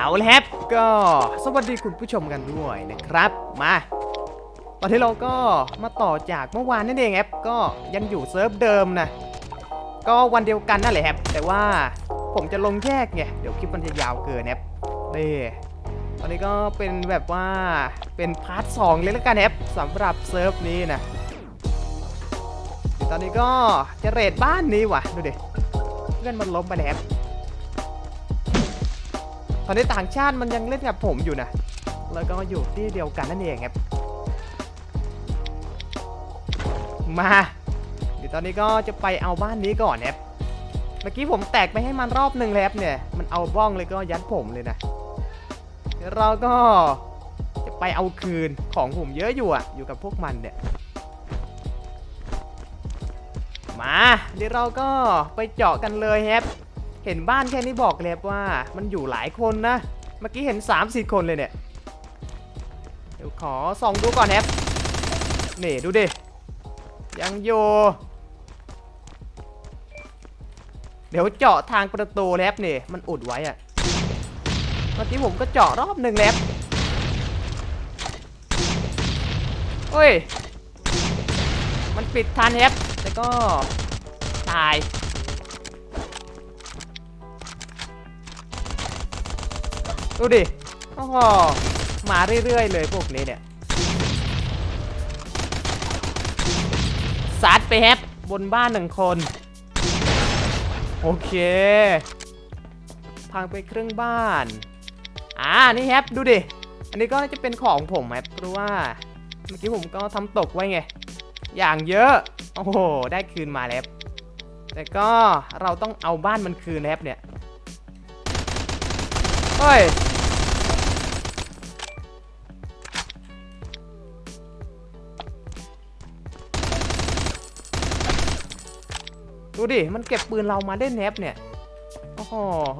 เอาละครับก็สวัสดีคุณผู้ชมกันด้วยนะครับมาตอนที่เราก็มาต่อจากเมื่อวานนั่นเองครับก็ยังอยู่เซิร์ฟเดิมนะก็วันเดียวกันนั่นแหละครับแต่ว่าผมจะลงแยกไงเดี๋ยวคลิปมันจะยาวเกินครับนี่ตอนนี้ก็เป็นแบบว่าเป็นพาร์ทสองเลยแล้วกันครับสำหรับเซิร์ฟนี้นะตอนนี้ก็จะเรทบ้านนี้ว่ะดูดิเพื่อนมันล้มไปแล้ว อนนี้ต่างชาติมันยังเล่นกับผมอยู่นะ แล้วก็อยู่ที่เดียวกันนั่นเองครับ มาเดี๋ยวตอนนี้ก็จะไปเอาบ้านนี้ก่อนครับ เมื่อกี้ผมแตกไปให้มันรอบหนึ่งแล้วเนี่ย มันเอาบ้องเลยก็ยัดผมเลยนะเดี๋ยวเราก็จะไปเอาคืนของผมเยอะอยู่อะอยู่กับพวกมันเนี่ย มาเดี๋ยวเราก็ไปเจาะกันเลยครับ เห็นบ้านแค่นี้บอกเลยครับว่ามันอยู่หลายคนนะ เมื่อกี้เห็น3ามสี่คนเลยเนี่ย เดี๋ยวขอส่องดูก่อนครับนี่ดูดิ ยังอยู่เดี๋ยวเจาะทางประตูแล้วนี่มันอุดไว้อะเมื่อกี้ผมก็เจาะรอบหนึ่งแล้วเฮ้ย มันปิดทันครับแต่ก็ตาย ดูดิโอ้โหมาเรื่อยๆเลยพวกนี้เนี่ยซัดไปแฮปบนบ้านหนึ่งคน โอเคพังไปครึ่งบ้าน อ่า นี่แฮปดูดิ อันนี้ก็จะเป็นของผมแฮปเพราะว่า เมื่อกี้ผมก็ทำตกไว้ไง อย่างเยอะ โอ้โห ได้คืนมาแล้ว แต่ก็เราต้องเอาบ้านมันคืนแฮปเนี่ย เฮ้ย ดูดิ มันเก็บปืนเรามาได้แนบเนี่ย โอ้โห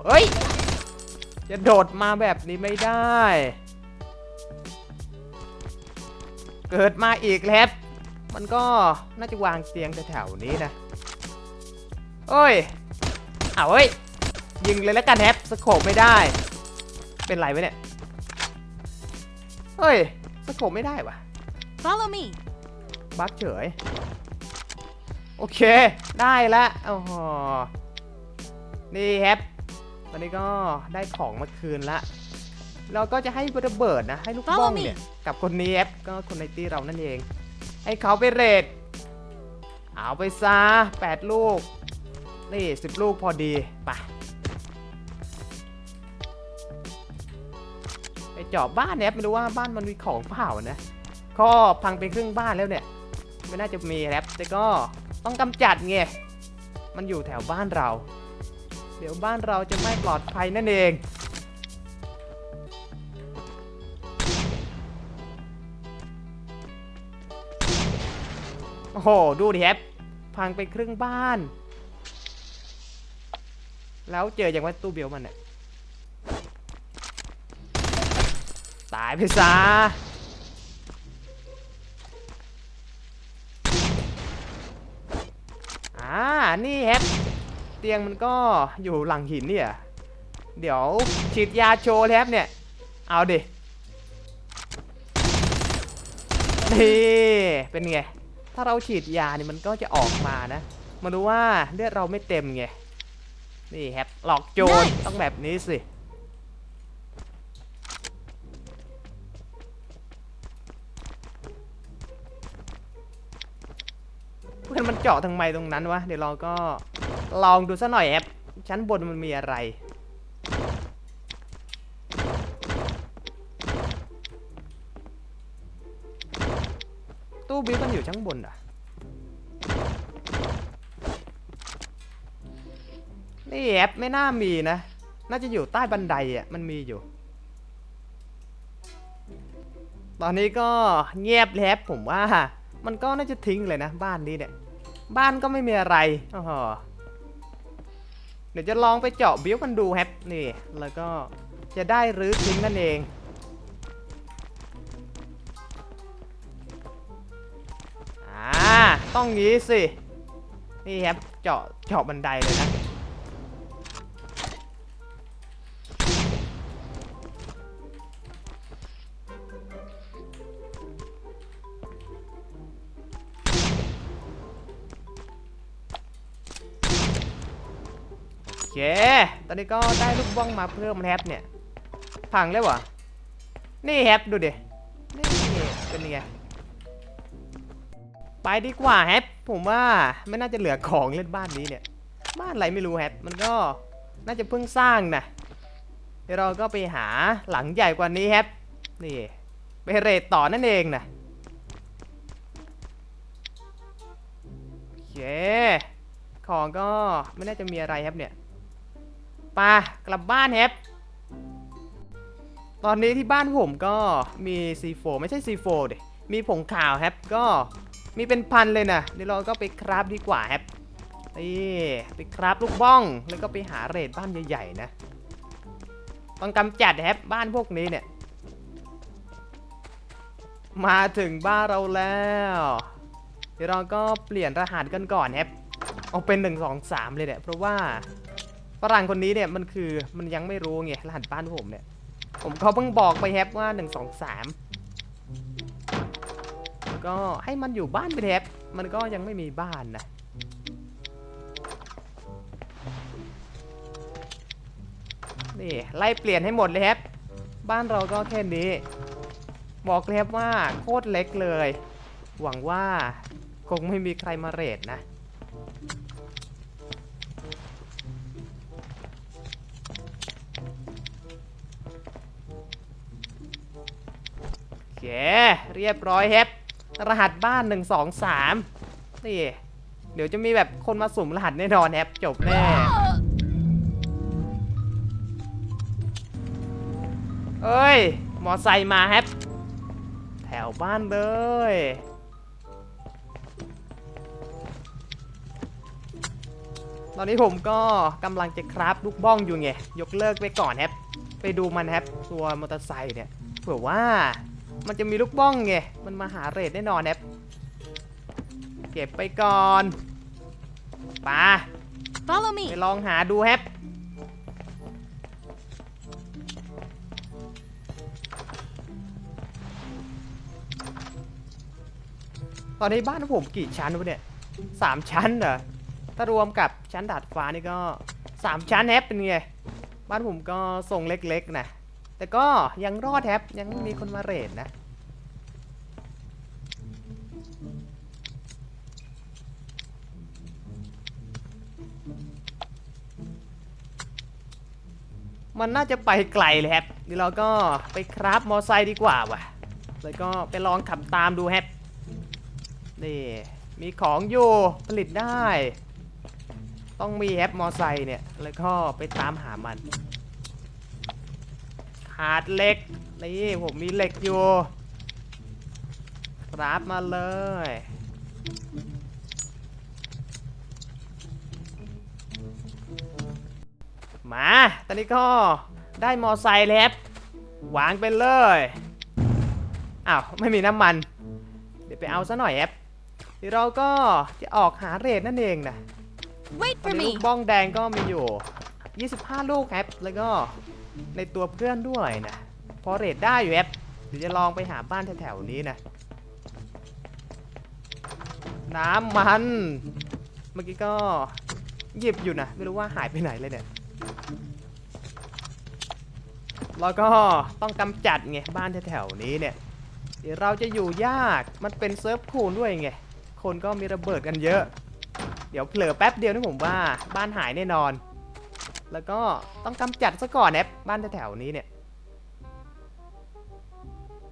เอ้ย จะโดดมาแบบนี้ไม่ได้ เกิดมาอีกแล้วมันก็น่าจะวางเตียงแถวๆนี้นะเอ้ยเอาเอ้ย ยิงเลยแล้วกันแฮปสโคปไม่ได้ เป็นไรไว้เนี่ย เฮ้ย สโคปไม่ได้วะ Follow me. บักเฉย โอเค ได้ละโอ้โหนี่แฮปตอนนี้ก็ได้ของมาคืนละ เราก็จะให้ระเบิดนะ ให้ลูกบ้องเนี่ย กับคนนี้แอปก็คนในตีเรานั่นเอง ให้เขาไปเรทเอาไปซะ8 ลูก นี่ 10 ลูกพอดีไปไปเจาะบ้านแอปไม่รู้ว่าบ้านมันมีของเปล่านะก็พังไปครึ่งบ้านแล้วเนี่ย ไม่น่าจะมีแรปแต่ก็ ต้องกำจัดไง มันอยู่แถวบ้านเรา เดี๋ยวบ้านเราจะไม่ปลอดภัยนั่นเอง โอ้โห ดูดิแฮปพังไปครึ่งบ้าน แล้วเจออย่างว่าตู้เบลมันเนี่ยตายไปซะ อ่า นี่แฮปเตียงมันก็อยู่หลังหินเนี่ยเดี๋ยวฉีดยาโชว์แฮปเนี่ย เอาดินี่เป็นไง ถ้าเราฉีดยาเนี่ยมันก็จะออกมานะมาดูว่าเลือดเราไม่เต็มไง นี่แฮปหลอกโจร Nice ต้องแบบนี้สิ พื่อนมันเจาะทางไมตรงนั้นวะ เดี๋ยวเราก็ลองดูซะหน่อยแอปชั้นบนมันมีอะไร ตู้บิวมันอยู่ชั้นบนอะ นี่แอปไม่น่ามีนะ น่าจะอยู่ใต้บันไดอะ มันมีอยู่ตอนนี้ก็เงียบแล้วผมว่า มันก็น่าจะทิ้งเลยนะบ้านนี้เนี่ย บ้านก็ไม่มีอะไรอ๋อเดี๋ยวจะลองไปเจาะบิวมันดูแฮปนี่ แล้วก็จะได้รื้อทิ้งนั่นเอง อ่า ต้องงี้สิ นี่แฮปเจาะ เจาะบันไดเลยนะ ตอนนี้ก็ได้ลูกบ้องมาเพิ่มแฮปเนี่ย พังแล้ววะนี่แฮปดูดิ นี่เป็นยังไง ไปดีกว่าแฮปผมว่าไม่น่าจะเหลือของเล่นบ้านนี้เนี่ย บ้านอะไรไม่รู้แฮปมันก็น่าจะเพิ่งสร้างนะเดี๋ยวเราก็ไปหาหลังใหญ่กว่านี้แฮปนี่ไปเรทต่อนั่นเองนะโอเคของก็ไม่น่าจะมีอะไรครับเนี่ย ปากลับบ้านแฮปตอนนี้ที่บ้านผมก็มี C4 ไม่ใช่ C4 ดิมีผงขาวแฮปก็มีเป็นพันเลยนะเดี๋ยวเราก็ไปคราฟดีกว่าแฮปนี่ไปคราฟลูกบ้อง แล้วก็ไปหาเรทบ้านใหญ่ๆนะ ต้องกำจัดแฮปบ้านพวกนี้เนี่ย มาถึงบ้านเราแล้ว เดี๋ยวเราก็เปลี่ยนรหัสกันก่อนแฮปเอาเป็น 1 2 3 เลยเนี่ยเพราะว่า ฝรั่งคนนี้เนี่ยมันคือมันยังไม่รู้ไงรหัสบ้านผมเนี่ย ผมเขาเพิ่งบอกไปแฮปว่า1 2 3ก็ให้มันอยู่บ้านไปแฮปมันก็ยังไม่มีบ้านนะนี่ไล่เปลี่ยนให้หมดเลยแฮปบ้านเราก็แค่นี้ บอกเลยครับว่าโคตรเล็กเลย หวังว่าคงไม่มีใครมาเรทนะ เค เรียบร้อยแฮปรหัสบ้าน1 2 3นี่ เดี๋ยวจะมีแบบคนมาสุ่มรหัสแน่นอนแฮปจบแน่เอ้ย มอไซค์มาแฮปแถวบ้านเลยตอนนี้ผมก็กำลังจะคราฟลูกบ้องอยู่ไง ยกเลิกไปก่อนแฮปไปดูมันแฮปตัวมอเตอร์ไซค์เนี่ยเผื่อว่า มันจะมีลูกบ้องไง มันมาหาเรทแน่นอนแฮปเก็บไปก่อนไป่า Follow ไป me. ลองหาดูแฮปตอนนี้บ้านผมกี่ชั้นวะเนี่ยสามชั้นเหรอ ถ้ารวมกับชั้นดาดฟ้านี่ก็สามชั้นแฮปเป็นไง บ้านผมก็ทรงเล็กๆนะ แต่ก็ยังรอดแฮปยังมีคนมาเรทนะ มันน่าจะไปไกลเลยแฮปเดี๋ยวเราก็ไปคราฟมอไซค์ดีกว่าว่ะ แล้วก็ไปลองขับตามดูแฮปนี่มีของอยู่ผลิตได้ ต้องมีแฮปมอไซค์เนี่ย แล้วก็ไปตามหามันาดเหล็ก นี่ผมมีเหล็กอยู่รับมาเลย มา ตอนนี้ก็ได้มอไซค์แล้วครับวางไปเลย อ้าว ไม่มีน้ำมัน เดี๋ยวไปเอาซะหน่อยแอปเดี๋ยวเราก็จะออกหาเรทนั่นเองนะ Wait ตอน for นี้ลู me. กบ้องแดงก็มีอยู่ 25 ลูกครับแล้วก็ ในตัวเพื่อนด้วยนะ พอเรทได้อยู่แอปเดี๋ยวจะลองไปหาบ้านแถวๆนี้นะ น้ำมัน เมื่อกี้ก็หยิบอยู่นะ ไม่รู้ว่าหายไปไหนเลยเนี่ย แล้วก็ต้องกำจัดไงบ้านแถวๆนี้เนี่ย เดี๋ยวเราจะอยู่ยาก มันเป็นเซิร์ฟคูลด้วยไง คนก็มีระเบิดกันเยอะ เดี๋ยวเผลอแป๊บเดียวนี่ผมว่าบ้านหายแน่นอน แล้วก็ต้องกำจัดซะก่อนแอปบ้านแถวๆนี้เนี่ย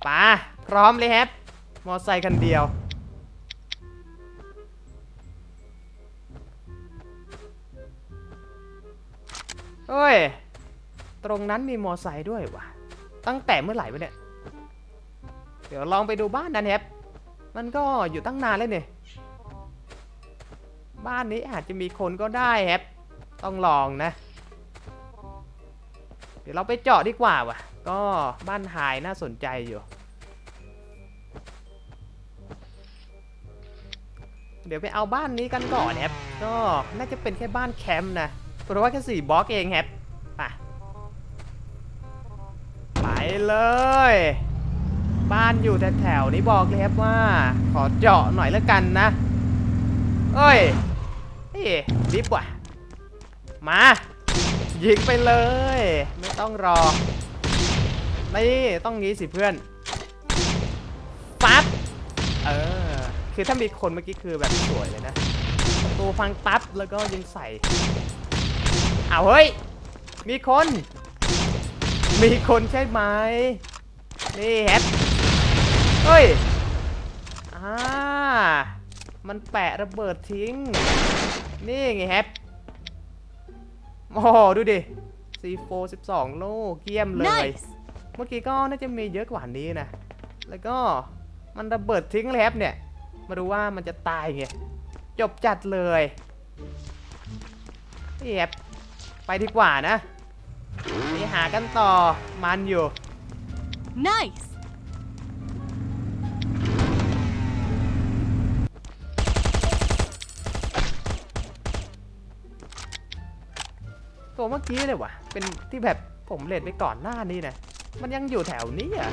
ป่าพร้อมเลยแฮปมอไซค์คันเดียว เฮ้ย ตรงนั้นมีมอไซค์ด้วยวะตั้งแต่เมื่อไหร่วะเนี่ย เดี๋ยวลองไปดูบ้านนั้นแฮปมันก็อยู่ตั้งนานแล้วเนี่ย บ้านนี้อาจจะมีคนก็ได้แฮปต้องลองนะ ดี๋ยวเราไปเจาะดีกว่าว่ะ ก็บ้านหายน่าสนใจอยู่ เดี๋ยวไปเอาบ้านนี้กันก่อนแฮปก็น่าจะเป็นแค่บ้านแคมป์นะ เพราะว่าแค่สี่บล็อกเองแฮปไปไปเลย บ้านอยู่แถวๆนี้บอกเลยครับว่า ขอเจาะหน่อยแล้วกันนะ เอ้ยเฮ้ยรีบว่ะ มา ยิงไปเลย ไม่ต้องรอ นี่ต้องงี้สิเพื่อนปั๊บเออ คือถ้ามีคนเมื่อกี้คือแบบสวยเลยนะประตูฟังปั๊บแล้วก็ยิงใส่เอาเฮ้ย มีคน มีคนใช่ไหมนี่แฮปเฮ้ยอ่ามันแปะระเบิดทิ้ง นี่ไงแฮป โอ้โหดูดิ C4 12 โลเกียมเลย Nice. เมื่อกี้ก็น่าจะมีเยอะกว่านี้นะ แล้วก็มันระเบิดทิ้งเลยครับเนี่ย มาดูว่ามันจะตายไง จบจัดเลยนี่ครับไปดีกว่านะ ไปหากันต่อ มันอยู่ Nice. ตัวเมื่อกี้เลยวะเป็นที่แบบผมเล่นไปก่อนหน้านี้นะ มันยังอยู่แถวนี้อะ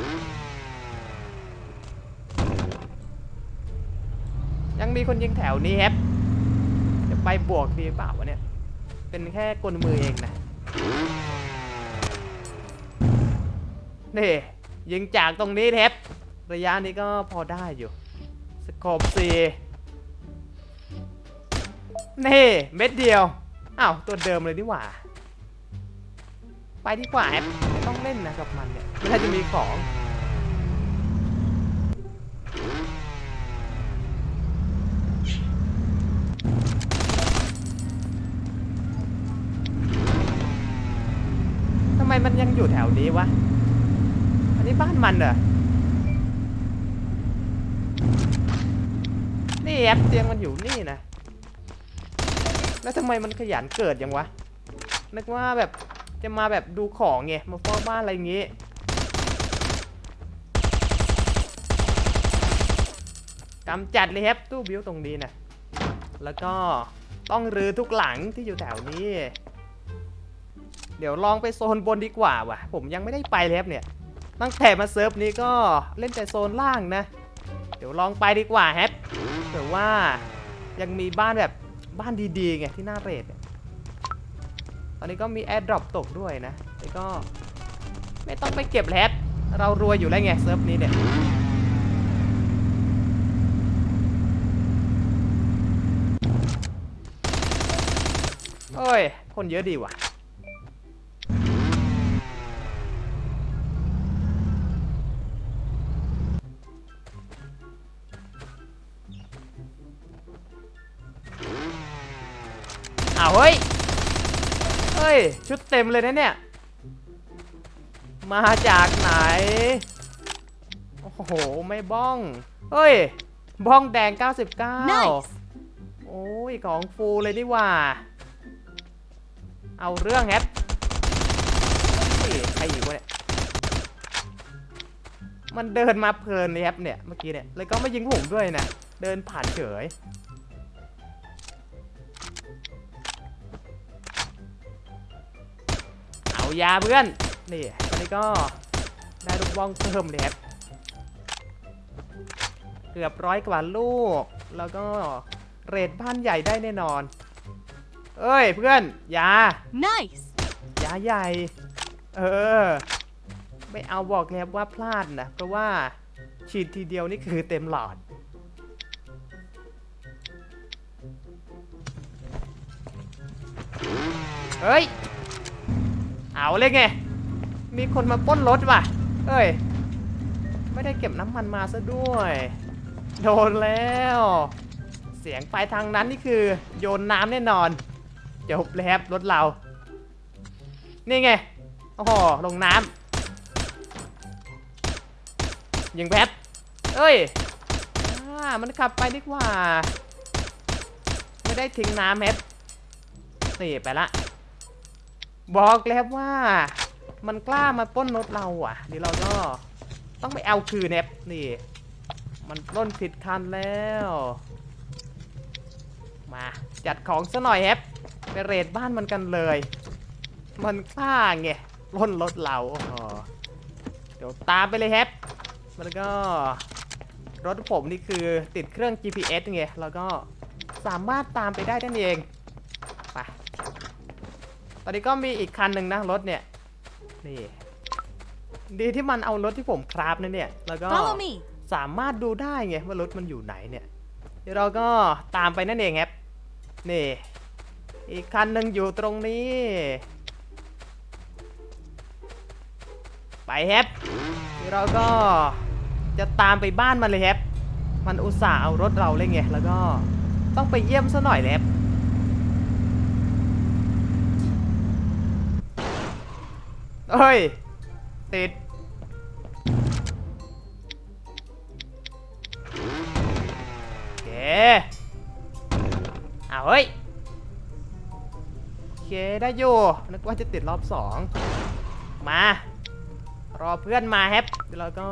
ยังมีคนยิงแถวนี้แฮปจะไปบวกดีเปล่าวะเนี่ย เป็นแค่กลมือเองนะนี่ยิงจากตรงนี้แฮประยะนี้ก็พอได้อยู่สโคปซีนี่ เม็ดเดียว อ้าว ตัวเดิมเลยนี่หว่า ไปดีกว่าแอปต้องเล่นนะกับมันเนี่ยไม่น่าจะมีของ ทำไมมันยังอยู่แถวนี้วะ อันนี้บ้านมันเหรอ นี่แอปเตียงมันอยู่นี่นะ แล้วทำไมมันขยันเกิดยังวะ นึกว่าแบบ จะมาแบบดูของไงมาเฝ้าบ้านอะไรอย่างงี้กำจัดเลยครับตู้บิวตรงนี้นะแล้วก็ต้องรื้อทุกหลังที่อยู่แถวนี้ เดี๋ยวลองไปโซนบนดีกว่าว่ะ ผมยังไม่ได้ไปเลยครับเนี่ย ตั้งแต่มาเซิร์ฟนี้ก็เล่นแต่โซนล่างนะ เดี๋ยวลองไปดีกว่าแฮปเผื่ว่ายังมีบ้านแบบบ้านดีๆไงที่หน้าเรทเนี่ย อนนี้ก็มีแอร์ดรอปตกด้วยนะแต่ก็ไม่ต้องไปเก็บแฮปเรารวยอยู่แล้วไงเซิร์ฟนี้เนี่ยโอ้ย คนเยอะดีว่ะอ้าเฮ้ยเฮ้ ย ชุดเต็มเลยนะเนี่ย มาจากไหน โอ้โห ไม่บ้อง เฮ้ย บ้องแดง 99 Nice. โอ้ย ของฟูเลยนี่หว่า เอาเรื่องแฮปนี่ใครอยู่วะเนี่ย มันเดินมาเพลินเลยแฮปเนี่ย เมื่อกี้เนี่ย เลยก็ไม่ยิงผมด้วยนะ เดินผ่านเฉย ยาเพื่อน นี่ตอนนี้ก็ได้ลูกบ้องเพิ่มเลยครับเกือบร้อยกว่าลูก แล้วก็เรทบ้านใหญ่ได้แน่นอน เอ้ยเพื่อนยา Nice. ยาใหญ่ เออ ไม่เอาบอกแล้วว่าพลาดนะ เพราะว่าฉีดทีเดียวนี่คือเต็มหลอด เฮ้ย เอาเลยไง มีคนมาป้นรถว่ะ เอ้ย ไม่ได้เก็บน้ำมันมาซะด้วย โดนแล้ว เสียงไปทางนั้นนี่คือ โยนน้ำแน่นอนจบแล้วครับรถเรา นี่ไง โอ้โห ลงน้ำยิงแป๊บเอ้ยอามันขับไปดีกว่า ไม่ได้ทิ้งน้ำแฮปนี่ไปละ บอกแล้วว่ามันกล้ามาปล้นรถเราอะเดี๋ยวเราก็ต้องไปเอาคืนแฮปนี่ มันปล้นผิดคันแล้ว มาจัดของซะหน่อยแฮปไปเรทบ้านมันกันเลย มันกล้าไงปล้นรถเราเดี๋ยวตามไปเลยแฮปมันก็รถผมนี่คือติดเครื่อง GPS ไงแล้วก็สามารถตามไปได้นั่นเอง ตอนนี้ก็มีอีกคันหนึ่งนะรถเนี่ย นี่ ดีที่มันเอารถที่ผมคราฟนั่นเนี่ย แล้วก็ Follow me. สามารถดูได้ไงว่ารถมันอยู่ไหนเนี่ยเดี๋ยวเราก็ตามไปนั่นเองครับ นี่ อีกคันหนึ่งอยู่ตรงนี้ ไปแฮปเดี๋ยวเราก็จะตามไปบ้านมันเลยแฮปมันอุตส่าห์เอารถเราเลยไง แล้วก็ต้องไปเยี่ยมซะหน่อยแหละ เฮ้ย ติด โอเคเอาเฮ้ย โอเค ได้อยู่นึกว่าจะติดรอบสอง มา รอเพื่อนมาแฮปเดี๋ยวก็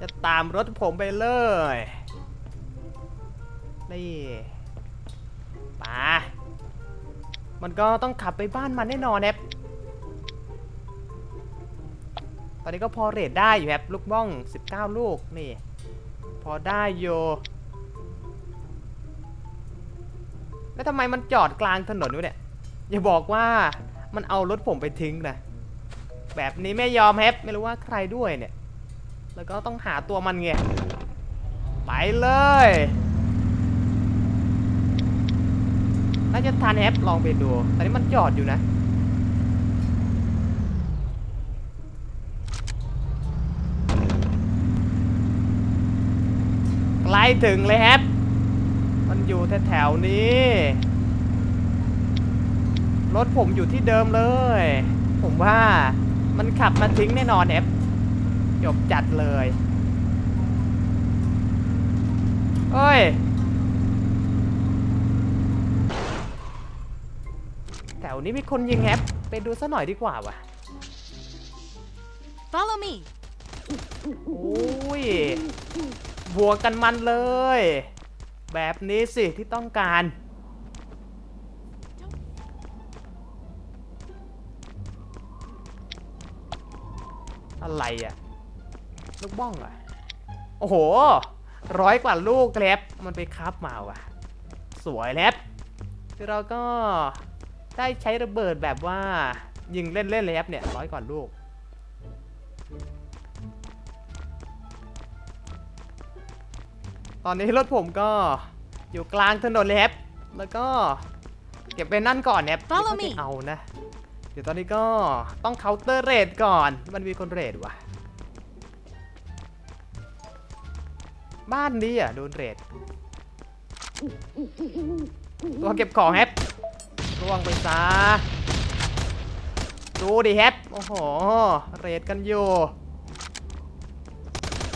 จะตามรถผมไปเลย นี่มามันก็ต้องขับไปบ้านมันแน่นอนแฮป ตอนนี้ก็พอเรทได้อยู่แฮปลูกบ้อง 19 ลูก นี่ พอได้อยู่แล้วทำไมมันจอดกลางถนนวะเนี่ย อย่าบอกว่ามันเอารถผมไปทิ้งนะ แบบนี้ไม่ยอมแฮปไม่รู้ว่าใครด้วยเนี่ย แล้วก็ต้องหาตัวมันไง ไปเลยน่าจะทันแฮปลองไปดู ตอนนี้มันจอดอยู่นะ ใกล้ถึงเลยแฮปมันอยู่แถวๆนี้ รถผมอยู่ที่เดิมเลย ผมว่ามันขับมาทิ้งแน่นอนแอปจบจัดเลยเฮ้ย แถวนี้มีคนยิงแอปไปดูซะหน่อยดีกว่าวะ Follow me. โอ้ย บวกกันมันเลย แบบนี้สิที่ต้องการ อะไรอะลูกบ้องเหรอะโอ้โห ร้อยกว่าลูกแลบมันไปคับมาว่ะ สวยแลบคือเราก็ได้ใช้ระเบิดแบบว่ายิงเล่นๆเลยครับเนี่ยร้อยกว่าลูก ตอนนี้รถผมก็อยู่กลางถนนเลยครับ แล้วก็เก็บไปนั่นก่อนเนี่ย Follow เดี๋ยว me ค่อยเอานะ เดี๋ยวตอนนี้ก็ต้องเคาน์เตอร์เรทก่อน มันมีคนเรทว่ะ บ้านนี้อะโดนเรทตัวเก็บของแฮปร่วงไปซะ ดูดิแฮปโอ้โห เรทกันอยู่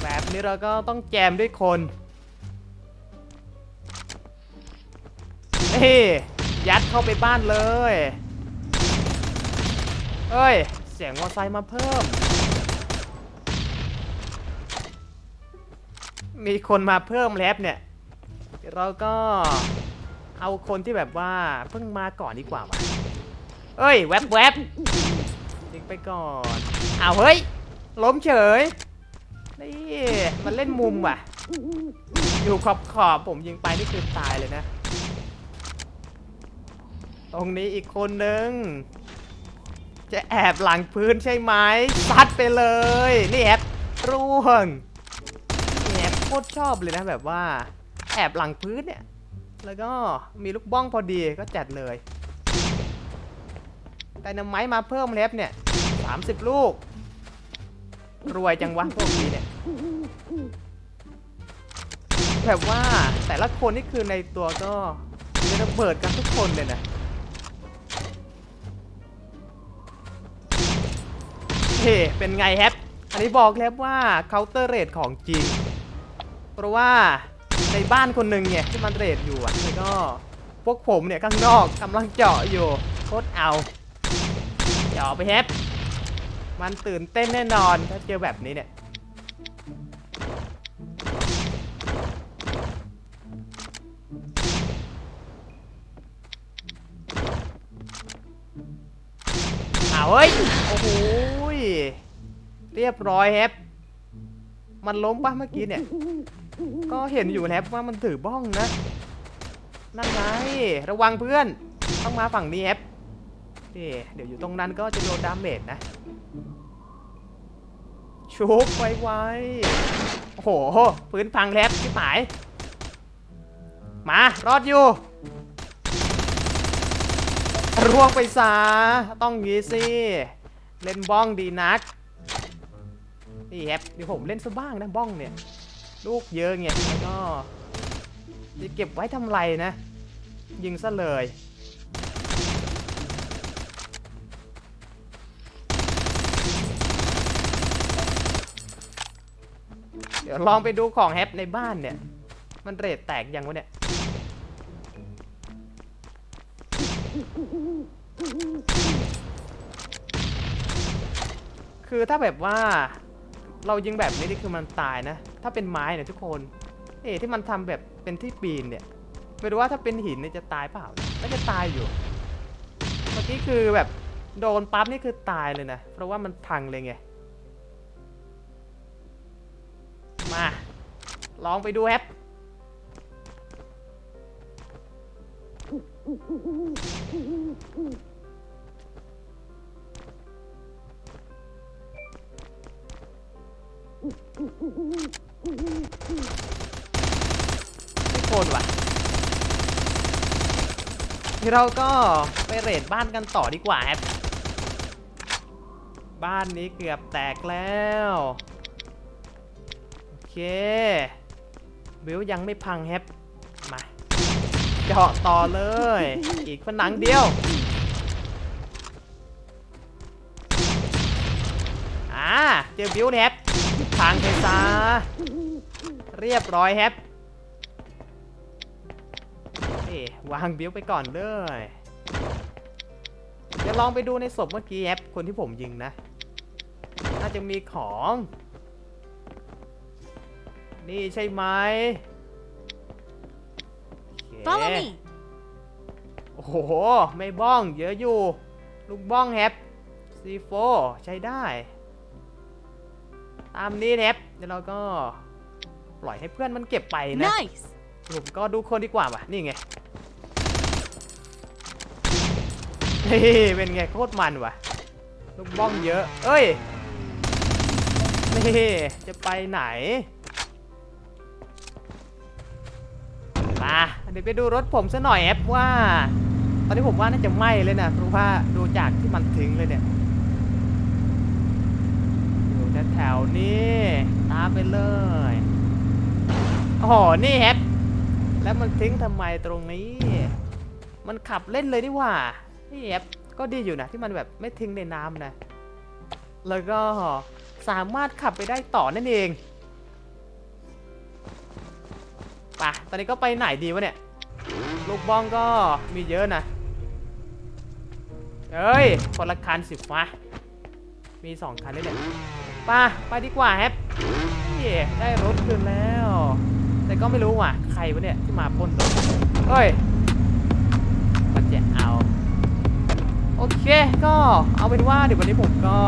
แบบนี้เราก็ต้องแจมด้วยคน นี่ยัดเข้าไปบ้านเลยเอ้ย เสียงมอไซค์มาเพิ่ม มีคนมาเพิ่มแล้วเนี่ย เราก็เอาคนที่แบบว่าเพิ่งมาก่อนดีกว่าวะเอ้ย แวบแวบยิงไปก่อนอ้าวเฮ้ย ล้มเฉย นี่ มันเล่นมุมว่ะ อยู่ขอบขอบผมยิงไปนี่คือตายเลยนะ ตรงนี้อีกคนนึง จะแอบหลังพื้นใช่ไหมซัดไปเลย นี่แอบร่วงนี่แอบโคตรชอบเลยนะแบบว่า แอบหลังพื้นเนี่ย แล้วก็มีลูกบ้องพอดีก็จัดเลยไดนาไมต์มาเพิ่มเล็บเนี่ย30ลูก รวยจังวะพวกนี้เนี่ยแบบว่าแต่ละคนนี่คือในตัวก็มีระเบิดกันทุกคนเลยนะ เป็นไงแฮปอันนี้บอกแล้วว่าเคาน์เตอร์เรทของจริง เพราะว่าในบ้านคนหนึ่งเนี่ยที่มันเรทอยู่อะแล้วก็พวกผมเนี่ยข้างนอกกำลังเจาะอยู่โคตรเอาเจาะไปแฮปมันตื่นเต้นแน่นอนถ้าเจอแบบนี้เนี่ยเอาเฮ้ยโอ้โห เรียบร้อยแฮปมันล้มปะเมื่อกี้เนี่ย ก็เห็นอยู่แฮปว่ามันถือบ้องนะ นั่นไงระวังเพื่อน ต้องมาฝั่งนี้แฮปเคเอ๊ะเดี๋ยวอยู่ตรงนั้นก็จะโดนดาเมจนะชุบไวๆโอ้โหพื้นพังแลบที่หมาย มารอดอยู่ร่วงไปซะต้องงี้สิ เล่นบ้องดีนัก นี่แฮปเดี๋ยวผมเล่นซะบ้างนะบ้องเนี่ย ลูกเยอะไงแล้วก็จะเก็บไว้ทำไรนะ ยิงซะเลยเดี๋ยวลองไปดูของแฮปในบ้านเนี่ย มันเรทแตกยังวะเนี่ย คือถ้าแบบว่าเรายิงแบบนี้นี่คือมันตายนะ ถ้าเป็นไม้เนี่ยทุกคนเอ๊ะที่มันทำแบบเป็นที่ปีนเนี่ย ไม่รู้ว่าถ้าเป็นหินเนี่ยจะตายเปล่าก็จะตายอยู่ เมื่อกี้คือแบบโดนปั๊บนี่คือตายเลยนะ เพราะว่ามันพังเลยไง มา ลองไปดูแฮป ไม่โคนว่ะทีเราก็ไปเรทบ้านกันต่อดีกว่าแฮปบ้านนี้เกือบแตกแล้ว โอเคบิวยังไม่พังแฮปมาเจาะต่อเลย อีกผนังเดียวอ่าเจอบิวแฮป พังไปซะเรียบร้อยแฮปเอ๊ะวางบิวไปก่อนเลยเดี๋ยวลองไปดูในศพเมื่อกี้แฮปคนที่ผมยิงนะ น่าจะมีของ นี่ใช่ไหมโอเค Follow me. โอ้โห ไม่บ้อง เยอะอยู่ ลูกบ้องแฮปซีโฟใช้ได้ ตามนี้แฮปเดี๋ยวเราก็ปล่อยให้เพื่อนมันเก็บไปนะ Nice. ผมก็ดูคนดีกว่าว่ะ นี่ไงนี่เป็นไงโคตรมันว่ะลูกบ้องเยอะ เอ้ยนี่จะไปไหน มาเดี๋ยวไปดูรถผมซะหน่อยแอปว่า ตอนนี้ผมว่าน่าจะไหม้เลยนะเพราะว่าดูจากที่มันถึงเลยเนี่ย อยู่แถวนี้ตามไปเลยโอ้โหนี่แฮปแล้วมันทิ้งทำไมตรงนี้ มันขับเล่นเลยนี่ว่านี่แฮปก็ดีอยู่นะที่มันแบบไม่ทิ้งในน้ำนะ แล้วก็สามารถขับไปได้ต่อนั่นเองปะตอนนี้ก็ไปไหนดีวะเนี่ย ลูกบ้องก็มีเยอะนะ เอ้ยคนละคันสิฟ้ามีสองคันด้วยเนี่ย ปไปดีกว่าแฮปได้รถคืนแล้ว แต่ก็ไม่รู้ว่ะ ใครวะเนี่ยที่มาปล้นรถเฮ้ยมันจะเอา โอเค ก็เอาเป็นว่าเดี๋ยววันนี้ผมก็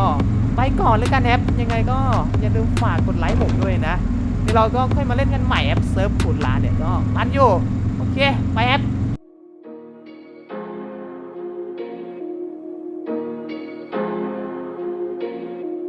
ไปก่อนเลยกันแอปยังไงก็อย่าลืมฝากกดไลค์ผมด้วยนะเดี๋ยวเราก็ค่อยมาเล่นกันใหม่แอปเซิร์ฟขุนร้านเนี่ยก็รันอยู่ โอเค ไปแอป